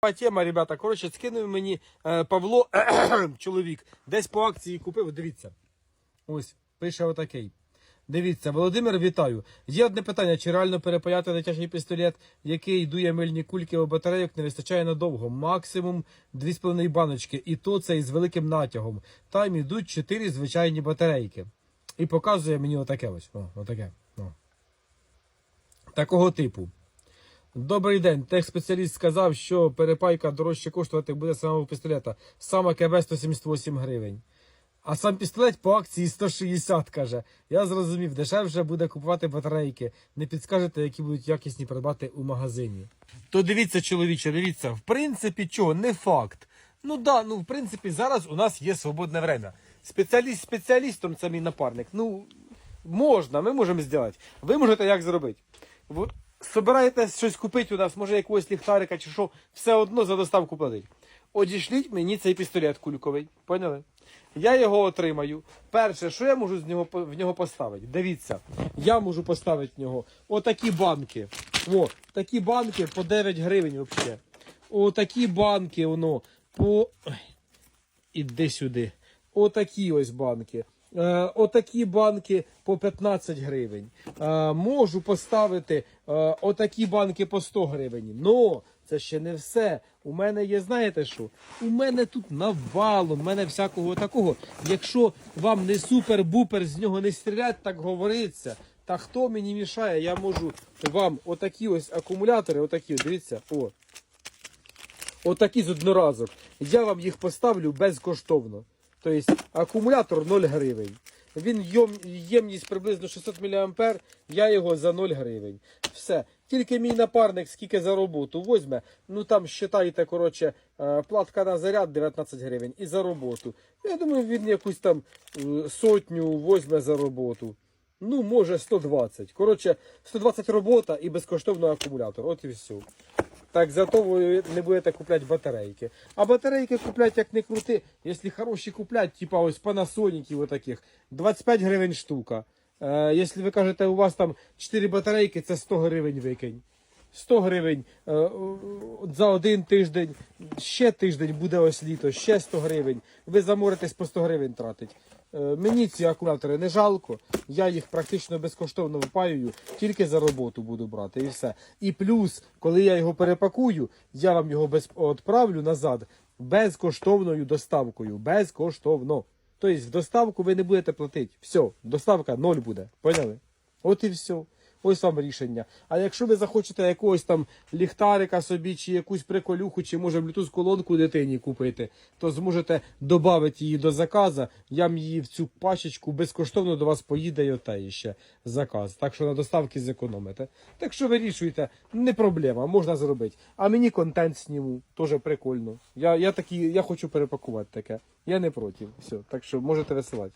Тема, ребята, коротше, скинув мені е, Павло, чоловік, десь по акції купив. Дивіться. Ось, пише отакий. Дивіться, Володимир, вітаю. Є одне питання: чи реально перепаяти дитячий пістолет, який дує мильні кульки у батарейок, не вистачає надовго. Максимум 2,5 баночки. І то це із великим натягом. Там ідуть 4 звичайні батарейки. І показує мені отаке ось. О, отаке. О. Такого типу. Добрий день. Техспеціаліст сказав, що перепайка дорожче коштувати буде самого пістолета. Саме КБ 178 гривень. А сам пістолет по акції 160, каже. Я зрозумів, дешевше буде купувати батарейки. Не підскажете, які будуть якісні придбати у магазині. То дивіться, чоловіче, дивіться, в принципі, чого, не факт. Ну да, ну в принципі, зараз у нас є свободне время. Спеціаліст спеціалістом це мій напарник. Ну, можна, ми можемо зробити. Ви можете як зробити? Собираєтесь щось купити у нас, може якогось ліхтарика чи що, все одно за доставку платить. Одішліть мені цей пістолет кульковий. Поняли? Я його отримаю. Перше, що я можу з нього в нього поставити? Дивіться, я можу поставити в нього отакі банки. О, такі банки по 9 гривень взагалі. Отакі банки, воно по. Ой, Іди сюди. Отакі ось банки. Е, отакі банки по 15 гривень. Е, можу поставити е, отакі банки по 100 гривень. Но це ще не все. У мене є, знаєте що? У мене тут навалом, у мене всякого такого. Якщо вам не супер-бупер з нього не стрілять, так говориться. Та хто мені мішає, я можу вам отакі ось акумулятори, отакі, дивіться, о, отакі з одноразок. Я вам їх поставлю безкоштовно. Тобто акумулятор 0 гривень. Він ємність приблизно 600 мА, я його за 0 гривень. Все. Тільки мій напарник скільки за роботу возьме, ну там считайте, коротше, е, платка на заряд 19 гривень і за роботу. Я думаю, він якусь там е, сотню возьме за роботу. Ну, може 120. Коротше, 120 робота і безкоштовно акумулятор. От і все. Так зато ви не будете купляти батарейки. А батарейки куплять як не крути, якщо хороші куплять, типа ось Panasonic таких, 25 гривень штука. Е, якщо ви кажете, у вас там 4 батарейки, це 100 гривень викинь. 100 гривень е, е, за один тиждень, ще тиждень буде ось літо, ще 100 гривень. Ви заморитесь по 100 гривень тратить. Е, Мені ці акумулятори не жалко, я їх практично безкоштовно випаюю, тільки за роботу буду брати і все. І плюс, коли я його перепакую, я вам його без... відправлю назад безкоштовною доставкою. Безкоштовно. Тобто в доставку ви не будете платити. Все, доставка ноль буде. Поняли? От і все. Ось вам рішення. А якщо ви захочете якогось там ліхтарика собі, чи якусь приколюху, чи може Bluetooth колонку дитині купити, то зможете додати її до заказу. Я її в цю пачечку безкоштовно до вас поїде і оте ще заказ. Так що на доставки зекономите. Так що вирішуйте, не проблема, можна зробити. А мені контент сніму, теж прикольно. Я, я, такі, я хочу перепакувати таке. Я не проти. Все, так що можете висилати.